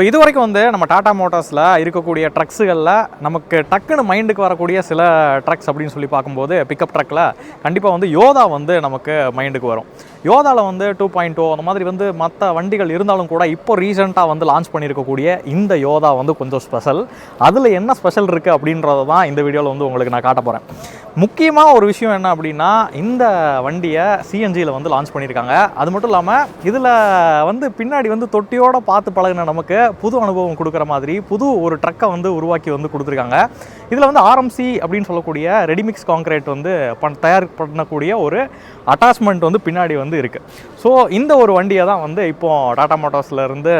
So இது வரைக்கும் வந்து நம்ம டாடா மோட்டார்ஸில் இருக்கக்கூடிய ட்ரக்ஸுகளில் நமக்கு டக்குன்னு மைண்டுக்கு வரக்கூடிய சில ட்ரக்ஸ் அப்படின்னு சொல்லி பார்க்கும்போது பிக்கப் ட்ரக்கில் கண்டிப்பாக வந்து யோதா வந்து நமக்கு மைண்டுக்கு வரும். யோதாவில் வந்து டூ பாயிண்ட் டூ அந்த மாதிரி வந்து மற்ற வண்டிகள் இருந்தாலும் கூட இப்போ ரீசெண்டாக வந்து லான்ச் பண்ணியிருக்கக்கூடிய இந்த யோதா வந்து கொஞ்சம் ஸ்பெஷல் அதில் என்ன ஸ்பெஷல் இருக்குது அப்படின்றத தான் இந்த வீடியோவில் வந்து உங்களுக்கு நான் காட்ட போகிறேன் முக்கியமாக ஒரு விஷயம் என்ன அப்படின்னா இந்த வண்டியை சிஎன்ஜியில் வந்து லான்ச் பண்ணியிருக்காங்க. அது மட்டும் இல்லாமல் இதில் வந்து பின்னாடி வந்து தொட்டியோடு பார்த்து பழகின நமக்கு புது அனுபவம் கொடுக்குற மாதிரி புது ஒரு ட்ரக்கை வந்து உருவாக்கி வந்து கொடுத்துருக்காங்க. இதில் வந்து ஆர்எம்சி அப்படின்னு சொல்லக்கூடிய ரெடிமிக்ஸ் காங்கிரேட் வந்து பண் தயார் பண்ணக்கூடிய ஒரு அட்டாச்மெண்ட் வந்து பின்னாடி வந்து இருக்குது ஸோ இந்த ஒரு வண்டியை தான் வந்து இப்போது டாடா மோட்டார்ஸில் இருந்து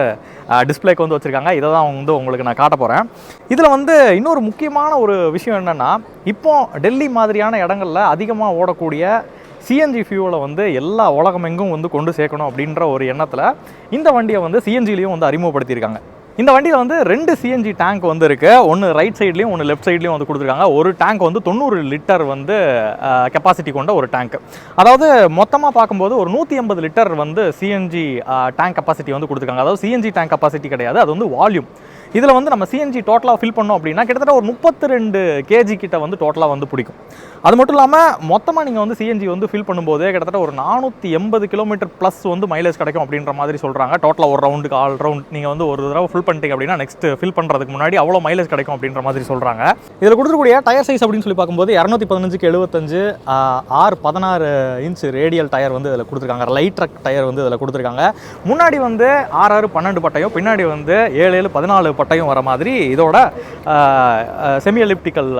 டிஸ்பிளேக்கு வந்து வச்சுருக்காங்க. இதை தான் வந்து உங்களுக்கு நான் காட்ட போகிறேன் இதில் வந்து இன்னொரு முக்கியமான ஒரு விஷயம் என்னென்னா இப்போ டெல்லி மாதிரியான இடங்கள்ல அதிகமாக ஓடக்கூடிய சிஎன்ஜி ஃபியூவலை வந்து எல்லா உலகமெங்கும் வந்து கொண்டு சேர்க்கணும் அப்படின்ற ஒரு எண்ணத்தில் இந்த வண்டியை வந்து சிஎன்ஜிலையும் வந்து அறிமுகப்படுத்தியிருக்காங்க. இந்த வண்டியில் வந்து ரெண்டு சிஎன்ஜி டேங்க் வந்து இருக்குது ஒன்று ரைட் சைட்லேயும் ஒன்று லெஃப்ட் சைட்லேயும் வந்து கொடுத்துருக்காங்க. ஒரு டேங்க் வந்து தொண்ணூறு லிட்டர் வந்து கெப்பாசிட்டி கொண்ட ஒரு டேங்க் அதாவது மொத்தமாக பார்க்கும்போது ஒரு நூற்றி ஐம்பது லிட்டர் வந்து சிஎன்ஜி டேங்க் கெப்பாசிட்டி வந்து கொடுத்துருக்காங்க. அதாவது சிஎன்ஜி டேங்க் கெப்பாசிட்டி கிடையாது. அது வந்து வால்யூம் இதில் வந்து நம்ம சிஎன்ஜி டோட்டலாக ஃபில் பண்ணோம் அப்படின்னா கிட்டத்தட்ட ஒரு முப்பத்தி ரெண்டு கேஜி கிட்ட வந்து டோட்டலாக வந்து பிடிக்கும். அது மட்டும் இல்லாமல் மொத்தமாக நீங்கள் வந்து சிஎன்ஜி வந்து ஃபில் பண்ணும்போது கிட்டத்தட்ட ஒரு நானூற்றி எண்பது கிலோமீட்டர் ப்ளஸ் வந்து மைலேஜ் கிடைக்கும் அப்படின்ற மாதிரி சொல்கிறாங்க டோட்டலாக ஒரு ரவுண்டுக்கு ஆல் ரவுண்ட் நீங்கள் வந்து ஒரு தடவை ஃபில் பண்ணிட்டீங்க அப்படின்னா நெக்ஸ்ட் ஃபில் பண்ணுறதுக்கு முன்னாடி அவ்வளோ மைலேஜ் கிடைக்கும் அப்படின்ற மாதிரி சொல்கிறாங்க இதில் கொடுக்கக்கூடிய டயர் சைஸ் அப்படின்னு சொல்லி பார்க்கும்போது இரநூத்தி பதினஞ்சுக்கு எழுபத்தஞ்சு ஆறு பதினாறு இன்ச் ரேடியல் டயர் வந்து இதில் கொடுத்துருக்காங்க. லைட் ட்ரக் டயர் வந்து இதில் கொடுத்துருக்காங்க. முன்னாடி வந்து ஆறு ஆறு பன்னெண்டு பட்டையும் பின்னாடி வந்து ஏழு ஏழு பதினாலு கொட்டையும் வர மாதிரி இதோட செமி எலிப்டிக்கல்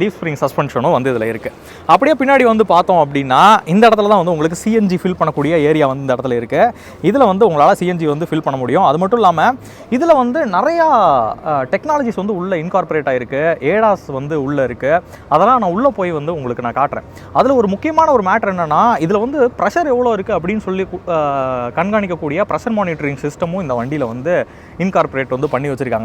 லீவ் ஸ்ப்ரிங் சஸ்பென்ஷனும் வந்து இதில் இருக்குது அப்படியே பின்னாடி வந்து பார்த்தோம் அப்படின்னா இந்த இடத்துல தான் வந்து உங்களுக்கு சிஎன்ஜி ஃபில் பண்ணக்கூடிய ஏரியா வந்து இந்த இடத்துல இருக்குது இதில் வந்து உங்களால் சிஎன்ஜி வந்து ஃபில் பண்ண முடியும். அது மட்டும் இல்லாமல் இதில் வந்து நிறையா டெக்னாலஜிஸ் வந்து உள்ளே இன்கார்பரேட் ஆகிருக்கு ஏடாஸ் வந்து உள்ளே இருக்குது அதெல்லாம் நான் உள்ளே போய் வந்து உங்களுக்கு நான் காட்டுறேன். அதில் ஒரு முக்கியமான ஒரு மேட்டர் என்னென்னா இதில் வந்து ப்ரெஷர் எவ்வளோ இருக்குது அப்படின்னு சொல்லி கண்காணிக்கக்கூடிய ப்ரெஷர் மானிட்டரிங் சிஸ்டமும் இந்த வண்டியில் வந்து இன்கார்பரேட் வந்து பண்ணி வச்சுருக்காங்க.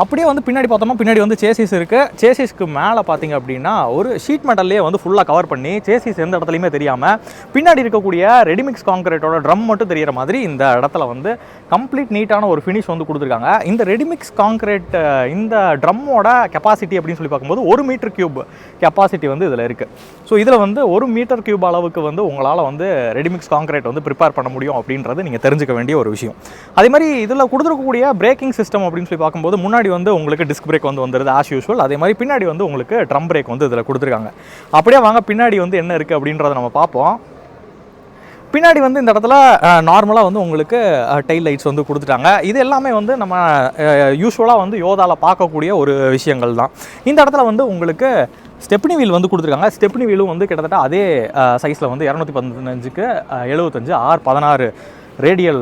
அப்படியே வந்து பின்னாடி பார்த்தோம்னா பின்னாடி வந்து சேசிஸ் இருக்குது சேசிஸ்க்கு மேலே பார்த்தீங்க அப்படின்னா ஒரு ஷீட் மெட்டல்லையே வந்து ஃபுல்லாக கவர் பண்ணி சேசிஸ் எந்த இடத்துலையுமே தெரியாமல் பின்னாடி இருக்கக்கூடிய ரெடிமிக்ஸ் காங்கிரீட்டோட ட்ரம் மட்டும் தெரியிற மாதிரி இந்த இடத்துல வந்து கம்ப்ளீட் நீட்டான ஒரு ஃபினிஷ் வந்து கொடுத்துருக்காங்க. இந்த ரெடிமிக்ஸ் கான்கிரீட் இந்த ட்ரம்மோட கெப்பாசிட்டி அப்படின்னு சொல்லி பார்க்கும்போது ஒரு மீட்டர் கியூப் கெப்பாசிட்டி வந்து இதில் இருக்குது ஸோ இதில் வந்து ஒரு மீட்டர் கியூப் அளவுக்கு வந்து உங்களால் வந்து ரெடிமிக்ஸ் கான்கிரீட் வந்து ப்ரிப்பேர் பண்ண முடியும் அப்படின்றது நீங்கள் தெரிஞ்சுக்க வேண்டிய ஒரு விஷயம். அதே மாதிரி இதில் கொடுத்துருக்கக்கூடிய பிரேக்கிங் சிஸ்டம் அப்படின்னு சொல்லி பார்க்கும்போது முன்னாடி வந்து உங்களுக்கு டிஸ்க் பிரேக் வந்து வந்துருது ஆஸ் யூஷுவல் அதே மாதிரி பின்னாடி வந்து உங்களுக்கு ட்ரம் பிரேக் வந்து இதில் கொடுத்துருக்காங்க. அப்படியே வாங்க பின்னாடி வந்து என்ன இருக்குது அப்படின்றத நம்ம பார்ப்போம். பின்னாடி வந்து இந்த இடத்துல நார்மலாக வந்து உங்களுக்கு டெயில் லைட்ஸ் வந்து கொடுத்துட்டாங்க. இது எல்லாமே வந்து நம்ம யூஸ்வலாக வந்து யோதாவில் பார்க்கக்கூடிய ஒரு விஷயங்கள் தான். இந்த இடத்துல வந்து உங்களுக்கு ஸ்டெப்னி வீல் வந்து கொடுத்துருக்காங்க. ஸ்டெப்னி வீலும் வந்து கிட்டத்தட்ட அதே சைஸில் வந்து இரநூத்தி பதினஞ்சுக்கு எழுபத்தஞ்சு ஆர் பதினாறு ரேடியல்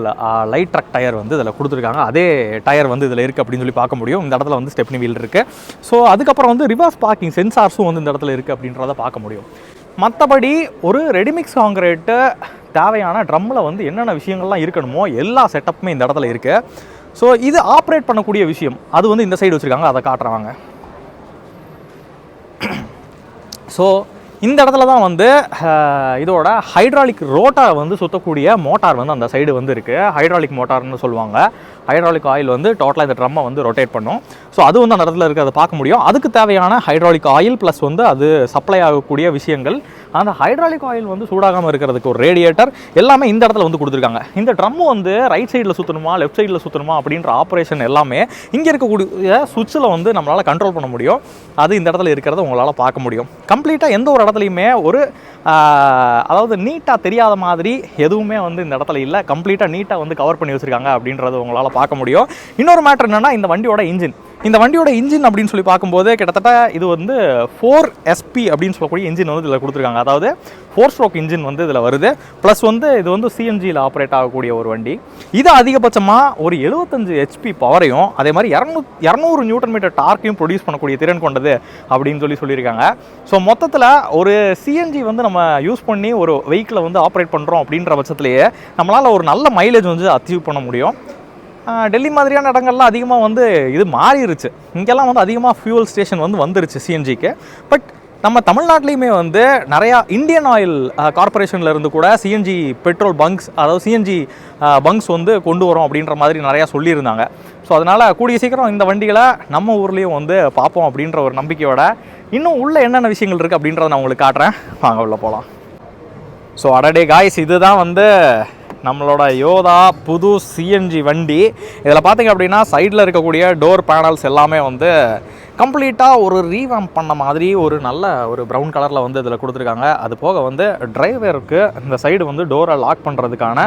லைட் ட்ரக் டயர் வந்து இதில் கொடுத்துருக்காங்க. அதே டயர் வந்து இதில் இருக்குது அப்படின்னு சொல்லி பார்க்க முடியும். இந்த இடத்துல வந்து ஸ்டெப்னி வீல் இருக்குது ஸோ அதுக்கப்புறம் வந்து ரிவர்ஸ் பார்க்கிங் சென்சார்ஸும் வந்து இந்த இடத்துல இருக்குது அப்படின்றத பார்க்க முடியும். மற்றபடி ஒரு ரெடிமிக்ஸ் காங்கிரேட்டு தேவையான ட்ரம்மில் வந்து என்னென்ன விஷயங்கள்லாம் இருக்கணுமோ எல்லா செட்டப்புமே இந்த இடத்துல இருக்குது ஸோ இது ஆப்ரேட் பண்ணக்கூடிய விஷயம். அது வந்து இந்த சைடு வச்சுருக்காங்க. அதை காட்டுறாங்க ஸோ இந்த இடத்துல தான் வந்து இதோட ஹைட்ராலிக் ரோட்டார் வந்து சுற்றக்கூடிய மோட்டார் வந்து அந்த சைடு வந்து இருக்குது ஹைட்ராலிக் மோட்டார்னு சொல்லுவாங்க. ஹைட்ராலிக் ஆயில் வந்து டோட்டலாக இந்த ட்ரம்மை வந்து ரொட்டேட் பண்ணும். ஸோ அது வந்து அந்த இடத்துல இருக்கிறத பார்க்க முடியும். அதுக்கு தேவையான ஹைட்ராலிக் ஆயில் ப்ளஸ் வந்து அது சப்ளை ஆகக்கூடிய விஷயங்கள் அந்த ஹைட்ராலிக் ஆயில் வந்து சூடாகாமல் இருக்கிறதுக்கு ஒரு ரேடியேட்டர் எல்லாமே இந்த இடத்துல வந்து கொடுத்துருக்காங்க. இந்த ட்ரம் வந்து ரைட் சைடில் சுற்றணுமா லெஃப்ட் சைடில் சுற்றணுமா அப்படின்ற ஆப்ரேஷன் எல்லாமே இங்கே இருக்கக்கூடிய சுவிட்சில் வந்து நம்மளால் கண்ட்ரோல் பண்ண முடியும். அது இந்த இடத்துல இருக்கிறத உங்களால் பார்க்க முடியும். கம்ப்ளீட்டாக எந்த ஒரு இடத்துலையுமே ஒரு அதாவது நீட்டாக தெரியாத மாதிரி எதுவுமே வந்து இந்த இடத்துல இல்லை. கம்ப்ளீட்டாக நீட்டாக வந்து கவர் பண்ணி வச்சுருக்காங்க அப்படின்றத உங்களால் பார்க்க முடியும். இன்னொரு மேட்ரு என்னென்னா இந்த வண்டியோட இன்ஜின் இந்த வண்டியோட இன்ஜின் அப்படின்னு சொல்லி பார்க்கும்போது கிட்டத்தட்ட இது வந்து ஃபோர் எஸ்பி அப்படின்னு சொல்லக்கூடிய இன்ஜின் வந்து இதில் கொடுத்துருக்காங்க. அதாவது ஃபோர் ஸ்ட்ரோக் இன்ஜின் வந்து இதில் வருது. ப்ளஸ் வந்து இது வந்து சிஎன்ஜியில் ஆப்ரேட் ஆகக்கூடிய ஒரு வண்டி. இது அதிகபட்சமாக ஒரு எழுபத்தஞ்சு ஹெச்பி பவரையும் அதே மாதிரி இரநூ இரநூறு நியூட்டன் மீட்டர் டார்க்கையும் ப்ரொடியூஸ் பண்ணக்கூடிய திறன் கொண்டது அப்படின்னு சொல்லி சொல்லியிருக்காங்க. ஸோ மொத்தத்தில் ஒரு சிஎன்ஜி வந்து நம்ம யூஸ் பண்ணி ஒரு வெஹிக்கிளை வந்து ஆப்ரேட் பண்ணுறோம் அப்படின்ற பட்சத்துலேயே நம்மளால் ஒரு நல்ல மைலேஜ் வந்து அச்சீவ் பண்ண முடியும். டெல்லி மாதிரியான இடங்கள்லாம் அதிகமாக வந்து இது மாறிடுச்சு இங்கெல்லாம் வந்து அதிகமாக ஃபியூவல் ஸ்டேஷன் வந்து வந்துருச்சு சிஎன்ஜிக்கு பட் நம்ம தமிழ்நாட்டிலையுமே வந்து நிறையா இந்தியன் ஆயில் கார்பரேஷனில் இருந்து கூட சிஎன்ஜி பெட்ரோல் பங்க்ஸ் அதாவது சிஎன்ஜி பங்க்ஸ் வந்து கொண்டு வரோம் அப்படின்ற மாதிரி நிறையா சொல்லியிருந்தாங்க. ஸோ அதனால் கூடிய சீக்கிரம் இந்த வண்டிகளை நம்ம ஊர்லேயும் வந்து பார்ப்போம் அப்படின்ற ஒரு நம்பிக்கையோட இன்னும் உள்ள என்னென்ன விஷயங்கள் இருக்குது அப்படின்றத நான் உங்களுக்கு காட்டுறேன். வாங்க உள்ளே போகலாம் ஸோ அடடே காய்ஸ் இதுதான் வந்து நம்மளோட யோதா புது சிஎன்ஜி வண்டி. இதில் பார்த்தீங்க அப்படின்னா சைடில் இருக்கக்கூடிய டோர் பேனல்ஸ் எல்லாமே வந்து கம்ப்ளீட்டாக ஒரு ரீவாம் பண்ண மாதிரி ஒரு நல்ல ஒரு ப்ரௌன் கலரில் வந்து இதில் கொடுத்துருக்காங்க. அது போக வந்து டிரைவருக்கு இந்த சைடு வந்து டோரை லாக் பண்ணுறதுக்கான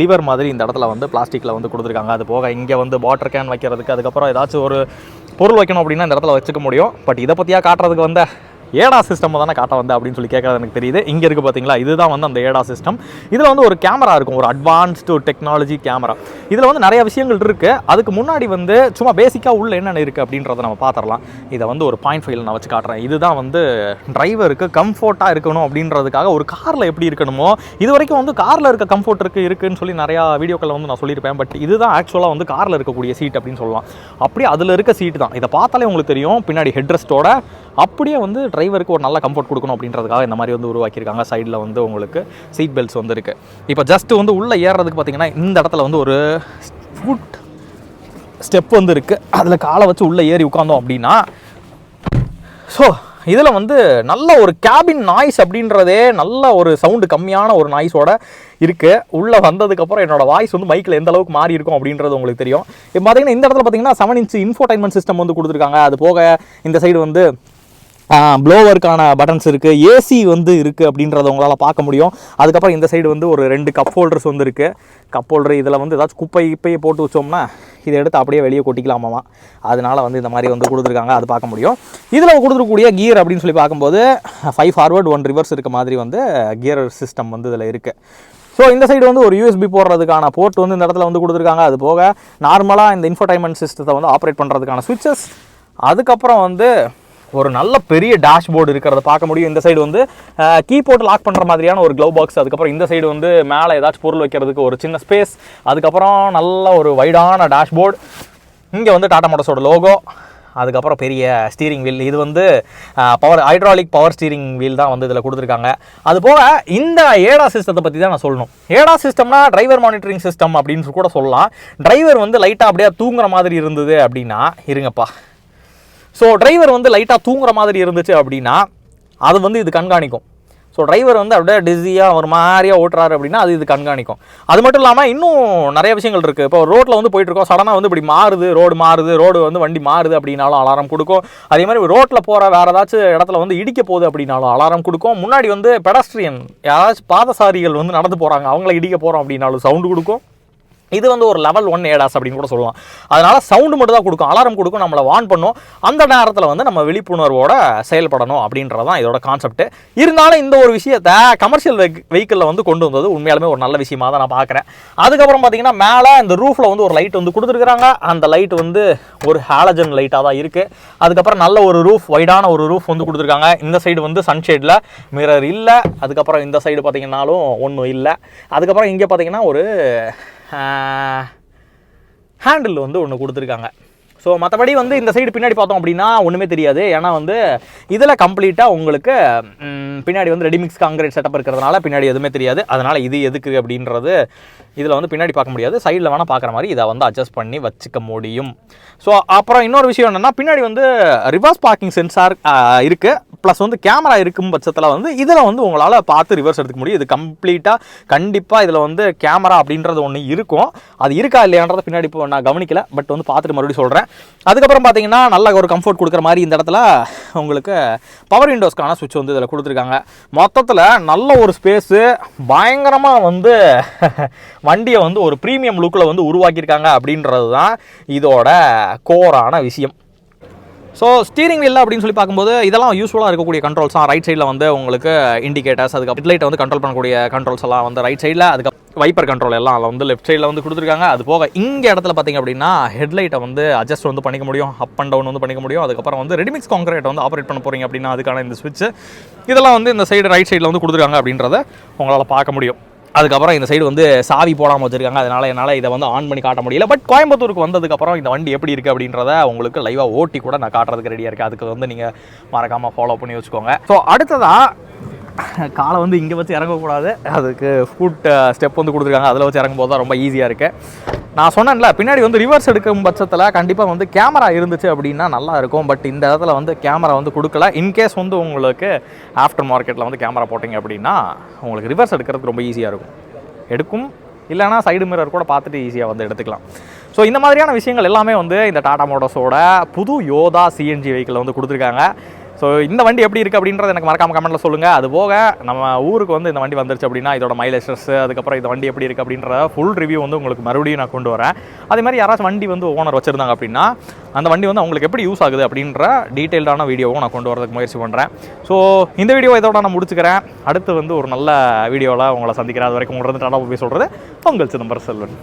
லிவர் மாதிரி இந்த இடத்துல வந்து பிளாஸ்டிக்கில் வந்து கொடுத்துருக்காங்க. அது போக இங்கே வந்து வாட்டர் கேன் வைக்கிறதுக்கு அதுக்கப்புறம் ஏதாச்சும் ஒரு பொருள் வைக்கணும் அப்படின்னா இந்த இடத்துல வச்சுக்க முடியும். பட் இதை பற்றியாக காட்டுறதுக்கு வந்த ஏடா சிஸ்டம் தானே காட்ட வந்த அப்படின்னு சொல்லி கேட்கறது எனக்கு தெரியுது. இங்கே இருக்குது பார்த்தீங்களா இதுதான் வந்து அந்த ஏடா சிஸ்டம் இதில் வந்து ஒரு கேமரா இருக்கும். ஒரு அட்வான்ஸ்டு டெக்னாலஜி கேமரா இதில் வந்து நிறைய விஷயங்கள் இருக்குது அதுக்கு முன்னாடி வந்து சும்மா பேசிக்காக உள்ள என்னென்ன இருக்குது அப்படின்றத நம்ம பார்த்துடலாம் இதை வந்து ஒரு பாயிண்ட் ஃபைல் நான் வச்சு காட்டுறேன். இதுதான் வந்து டிரைவருக்கு கம்ஃபர்ட்டாக இருக்கணும் அப்படின்றதுக்காக ஒரு காரில் எப்படி இருக்கணுமோ இது வரைக்கும் வந்து காரில் இருக்க கம்ஃபர்ட் இருக்குது இருக்குன்னு சொல்லி நிறையா வீடியோக்களில் வந்து நான் சொல்லியிருப்பேன். பட் இதுதான் ஆக்சுவலாக வந்து காரில் இருக்கக்கூடிய சீட் அப்படின்னு சொல்லலாம். அப்படியே அதில் இருக்க சீட்டு தான். இதை பார்த்தாலே உங்களுக்கு தெரியும். பின்னாடி ஹெட்ரெஸ்ட்டோட அப்படியே வந்து டிரைவருக்கு ஒரு நல்ல கம்ஃபர்ட் கொடுக்கணும் அப்படின்றதுக்காக இந்த மாதிரி வந்து உருவாக்கியிருக்காங்க. சைடில் வந்து உங்களுக்கு சீட் பெல்ட்ஸ் வந்து இருக்குது இப்போ ஜஸ்ட் வந்து உள்ளே ஏறுறதுக்கு பார்த்தீங்கன்னா இந்த இடத்துல வந்து ஒரு ஃபுட் ஸ்டெப் வந்து இருக்குது அதில் காலை வச்சு உள்ளே ஏறி உட்காந்தோம் அப்படின்னா ஸோ இதில் வந்து நல்ல ஒரு கேபின் நாய்ஸ் அப்படின்றதே நல்ல ஒரு சவுண்டு கம்மியான ஒரு நாய்ஸோட இருக்குது உள்ளே வந்ததுக்கப்புறம் என்னோடய வாய்ஸ் வந்து மைக்கில் எந்த அளவுக்கு மாறி இருக்கும் அப்படின்றது உங்களுக்கு தெரியும். இப்போ பார்த்தீங்கன்னா இந்த இடத்துல பார்த்தீங்கன்னா செவன் இன்ச் இன்ஃபோடைன்மெண்ட் சிஸ்டம் வந்து கொடுத்துருக்காங்க. அது போக இந்த சைடு வந்து ப்ளோவருக்கான பட்டன்ஸ் இருக்குது ஏசி வந்து இருக்குது அப்படின்றத உங்களால் பார்க்க முடியும். அதுக்கப்புறம் இந்த சைடு வந்து ஒரு ரெண்டு கப் ஹோல்டர்ஸ் வந்து இருக்குது கப் ஹோல்டர் இதில் வந்து ஏதாச்சும் குப்பை கிப்பையை போட்டு வச்சோம்னா இதை எடுத்து அப்படியே வெளியே கொட்டிக்கலாமாமா அதனால வந்து இந்த மாதிரி வந்து கொடுத்துருக்காங்க அது பார்க்க முடியும். இதில் கொடுத்துருக்கக்கூடிய கியர் அப்படின்னு சொல்லி பார்க்கும்போது ஃபைவ் ஃபார்வர்ட் ஒன் ரிவர்ஸ் இருக்க மாதிரி வந்து கியர் சிஸ்டம் வந்து இதில் இருக்குது ஸோ இந்த சைடு வந்து ஒரு யூஎஸ்பி போடுறதுக்கான போர்ட் வந்து இந்த இடத்துல வந்து கொடுத்துருக்காங்க. அது போக நார்மலாக இந்த இன்ஃபர்டைன்மெண்ட் சிஸ்டத்தை வந்து ஆப்ரேட் பண்ணுறதுக்கான சுவிச்சஸ் அதுக்கப்புறம் வந்து ஒரு நல்ல பெரிய டேஷ்போர்டு இருக்கிறத பார்க்க முடியும். இந்த சைடு வந்து கீ போட்டு லாக் பண்ணுற மாதிரியான ஒரு க்ளவ் பாக்ஸ் அதுக்கப்புறம் இந்த சைடு வந்து மேலே ஏதாச்சும் பொருள் வைக்கிறதுக்கு ஒரு சின்ன ஸ்பேஸ் அதுக்கப்புறம் நல்ல ஒரு வைடான டேஷ்போர்டு இங்கே வந்து டாடா மோட்டர்ஸோட லோகோ அதுக்கப்புறம் பெரிய ஸ்டீரிங் வீல் இது வந்து power hydraulic power steering wheel தான் வந்து இதில் கொடுத்துருக்காங்க. அது போக இந்த ஏடா சிஸ்டத்தை பற்றி தான் நான் சொல்லணும். ஏடா சிஸ்டம்னா டிரைவர் மானிட்டரிங் சிஸ்டம் அப்படின்னு கூட சொல்லலாம். டிரைவர் வந்து லைட்டாக அப்படியே தூங்குற மாதிரி இருந்தது அப்படின்னா இருங்கப்பா. ஸோ டிரைவர் வந்து லைட்டாக தூங்குற மாதிரி இருந்துச்சு அப்படின்னா அது வந்து இது கண்காணிக்கும். ஸோ டிரைவர் வந்து அப்படியே டிஸியாக ஒரு மாதிரியாக ஓட்டுறாரு அப்படின்னா அது இது கண்காணிக்கும். அது மட்டும் இல்லாமல் இன்னும் நிறைய விஷயங்கள் இருக்குது இப்போ ரோட்டில் வந்து போயிட்டுருக்கோம் சடனாக வந்து இப்படி மாறுது ரோடு மாறுது ரோடு வந்து வண்டி மாறுது அப்படின்னாலும் அலாரம் கொடுக்கும். அதே மாதிரி ரோட்டில் போகிற வேறு ஏதாச்சும் இடத்துல வந்து இடிக்க போகுது அப்படின்னாலும் அலாரம் கொடுக்கும். முன்னாடி வந்து பெடஸ்ட்ரியன் யாராச்சும் பாதசாரிகள் வந்து நடந்து போகிறாங்க அவங்கள இடிக்க போகிறோம் அப்படின்னாலும் சவுண்டு கொடுக்கும். இது வந்து ஒரு லெவல் ஒன் ஏடாஸ் அப்படின்னு கூட சொல்லலாம். அதனால் சவுண்டு மட்டும் தான் கொடுக்கும். அலாரம் கொடுக்கும். நம்மளை வான் பண்ணும். அந்த நேரத்தில் வந்து நம்ம விழிப்புணர்வோட செயல்படணும் அப்படின்றது தான் இதோட கான்செப்ட் இருந்தாலும் இந்த ஒரு விஷயத்த கமர்ஷியல் வெஹிக்கிளில் வந்து கொண்டு வந்தது உண்மையாலுமே ஒரு நல்ல விஷயமா தான் நான் பார்க்குறேன். அதுக்கப்புறம் பார்த்தீங்கன்னா மேலே இந்த ரூஃபில் வந்து ஒரு லைட் வந்து கொடுத்துருக்குறாங்க. அந்த லைட் வந்து ஒரு ஹாலஜன் லைட்டாக தான் இருக்குது அதுக்கப்புறம் நல்ல ஒரு ரூஃப் வைடான ஒரு ரூஃப் வந்து கொடுத்துருக்காங்க. இந்த சைடு வந்து சன்ஷேடில் மிரர் இல்லை. அதுக்கப்புறம் இந்த சைடு பார்த்தீங்கன்னாலும் ஒன்றும் இல்லை. அதுக்கப்புறம் இங்கே பார்த்தீங்கன்னா ஒரு ஹேண்டில் வந்து ஒன்று கொடுத்துருக்காங்க. ஸோ மற்றபடி வந்து இந்த சைடு பின்னாடி பார்த்தோம் அப்படின்னா ஒன்றுமே தெரியாது. ஏன்னா வந்து இதில் கம்ப்ளீட்டாக உங்களுக்கு பின்னாடி வந்து ரெடிமிக்ஸ் காங்கிரீட் செட்டப் இருக்கிறதுனால பின்னாடி எதுவுமே தெரியாது. அதனால் இது எதுக்கு அப்படின்றது இதில் வந்து பின்னாடி பார்க்க முடியாது. சைடில் வேணால் பார்க்குற மாதிரி இதை வந்து அட்ஜஸ்ட் பண்ணி வச்சுக்க முடியும். ஸோ அப்புறம் இன்னொரு விஷயம் என்னென்னா பின்னாடி வந்து ரிவர்ஸ் பார்க்கிங் சென்சார் இருக்குது ப்ளஸ் வந்து கேமரா இருக்கும் பட்சத்தில் வந்து இதில் வந்து உங்களால் பார்த்து ரிவர்ஸ் எடுத்துக்க முடியும். இது கம்ப்ளீட்டாக கண்டிப்பாக இதில் வந்து கேமரா அப்படின்றது ஒன்று இருக்கும். அது இருக்கா இல்லையான்றதை பின்னாடி இப்போ நான் கவனிக்கல. பட் வந்து பார்த்துட்டு மறுபடியும் சொல்கிறேன் அதுக்கப்புறம் பார்த்தீங்கன்னா நல்ல ஒரு கம்ஃபர்ட் கொடுக்குற மாதிரி இந்த இடத்துல உங்களுக்கு பவர் விண்டோஸ்க்கான சுவிட்ச் வந்து இதில் கொடுத்துருக்காங்க. மொத்தத்தில் நல்ல ஒரு ஸ்பேஸு பயங்கரமாக வந்து வண்டியை வந்து ஒரு ப்ரீமியம் லுக்கில் வந்து உருவாக்கியிருக்காங்க அப்படின்றது தான் இதோட கோரான விஷயம். ஸோ ஸ்டீரிங் வீல் அப்படின்னு சொல்லி பார்க்கும்போது இதெல்லாம் யூஸ்ஃபுல்லாக இருக்கக்கூடிய கண்ட்ரோல்ஸ் தான் ரைட் சைடில் வந்து உங்களுக்கு இண்டிகேட்டர்ஸ் அதுக்கு ஹெட்லைட்டை வந்து கண்ட்ரோல் பண்ணக்கூடிய கண்ட்ரோல்ஸ் எல்லாம் வந்து ரைட் சைடில் அதுக்கு வைப்பர் கண்ட்ரோல் எல்லாம் அதில் வந்து லெஃப்ட் சைடில் வந்து கொடுத்துருக்காங்க. அது போக இங்கே இடத்துல பார்த்தீங்க அப்படின்னா ஹெட்லைட்டை வந்து அட்ஜஸ்ட் வந்து பண்ணிக்க முடியும். அப் அண்ட் டவுன் வந்து பண்ணிக்க முடியும். அதுக்கப்புறம் வந்து ரெடிமிக்ஸ் காங்கிரேட் வந்து ஆப்ரேட் பண்ண போகிறீங்க அப்படின்னா அதுக்கான இந்த ஸ்விட்ச் இதெல்லாம் வந்து இந்த சைடு ரைட் சைடில் வந்து கொடுத்துருக்காங்க அப்படின்றத உங்களால் பார்க்க முடியும். அதுக்கப்புறம் இந்த சைடு வந்து சாவி போடாமல் வச்சிருக்காங்க. அதனால என்னால் இதை வந்து ஆன் பண்ணி காட்ட முடியல. பட் கோயம்புத்தூருக்கு வந்ததுக்கப்புறம் இந்த வண்டி எப்படி இருக்குது அப்படின்றத உங்களுக்கு லைவாக ஓட்டி கூட நான் காட்டுறதுக்கு ரெடியாக இருக்குது அதுக்கு வந்து நீங்கள் மறக்காமல் ஃபாலோ பண்ணி வச்சுக்கோங்க. ஸோ அடுத்ததாக காலை வந்து இங்கே வச்சு இறங்கக்கூடாது. அதுக்கு ஃபுட் ஸ்டெப் வந்து கொடுத்துருக்காங்க. அதில் வச்சு இறங்கும்போது தான் ரொம்ப ஈஸியாக இருக்குது நான் சொன்னேன்ல பின்னாடி வந்து ரிவர்ஸ் எடுக்கும் பட்சத்தில் கண்டிப்பாக வந்து கேமரா இருந்துச்சு அப்படின்னா நல்லா இருக்கும். பட் இந்த இடத்துல வந்து கேமரா வந்து கொடுக்கல. இன்கேஸ் வந்து உங்களுக்கு ஆஃப்டர் மார்க்கெட்டில் வந்து கேமரா போட்டிங்க அப்படின்னா உங்களுக்கு ரிவர்ஸ் எடுக்கிறதுக்கு ரொம்ப ஈஸியாக இருக்கும். எடுக்கும். இல்லைனா சைடு மிரர் கூட பார்த்துட்டு ஈஸியாக வந்து எடுத்துக்கலாம். ஸோ இந்த மாதிரியான விஷயங்கள் எல்லாமே வந்து இந்த டாடா மோட்டர்ஸோட புது யோதா சிஎன்ஜி வெஹிக்கிள் வந்து கொடுத்துருக்காங்க. ஸோ இந்த வண்டி எப்படி இருக்குது அப்படின்றத எனக்கு மறக்காம கமெண்ட்டில் சொல்லுங்கள் அது போக நம்ம ஊருக்கு வந்து இந்த வண்டி வந்துருச்சு அப்படின்னா இதோட மைலேஜஸ் அதுக்கப்புறம் இந்த வண்டி எப்படி இருக்குது அப்படின்ற ஃபுல் ரிவ்யூ வந்து உங்களுக்கு மறுபடியும் நான் கொண்டு வரேன். அதே மாதிரி யாராச்சும் வண்டி வந்து ஓனர் வச்சுருந்தாங்க அப்படின்னா அந்த வண்டி வந்து அவங்களுக்கு எப்படி யூஸ் ஆகுது அப்படின்ற டீட்டெயில்டான வீடியோவும் நான் கொண்டு வரதுக்கு முயற்சி பண்ணுறேன் ஸோ இந்த வீடியோ இதோட நான் முடிச்சுக்கிறேன். அடுத்து வந்து ஒரு நல்ல வீடியோவில் உங்களை சந்திக்கிறேன். அது வரைக்கும் உங்களுக்கு டாடா போய் சொல்கிறது உங்கள் சிதம்பரம் செல்வன்.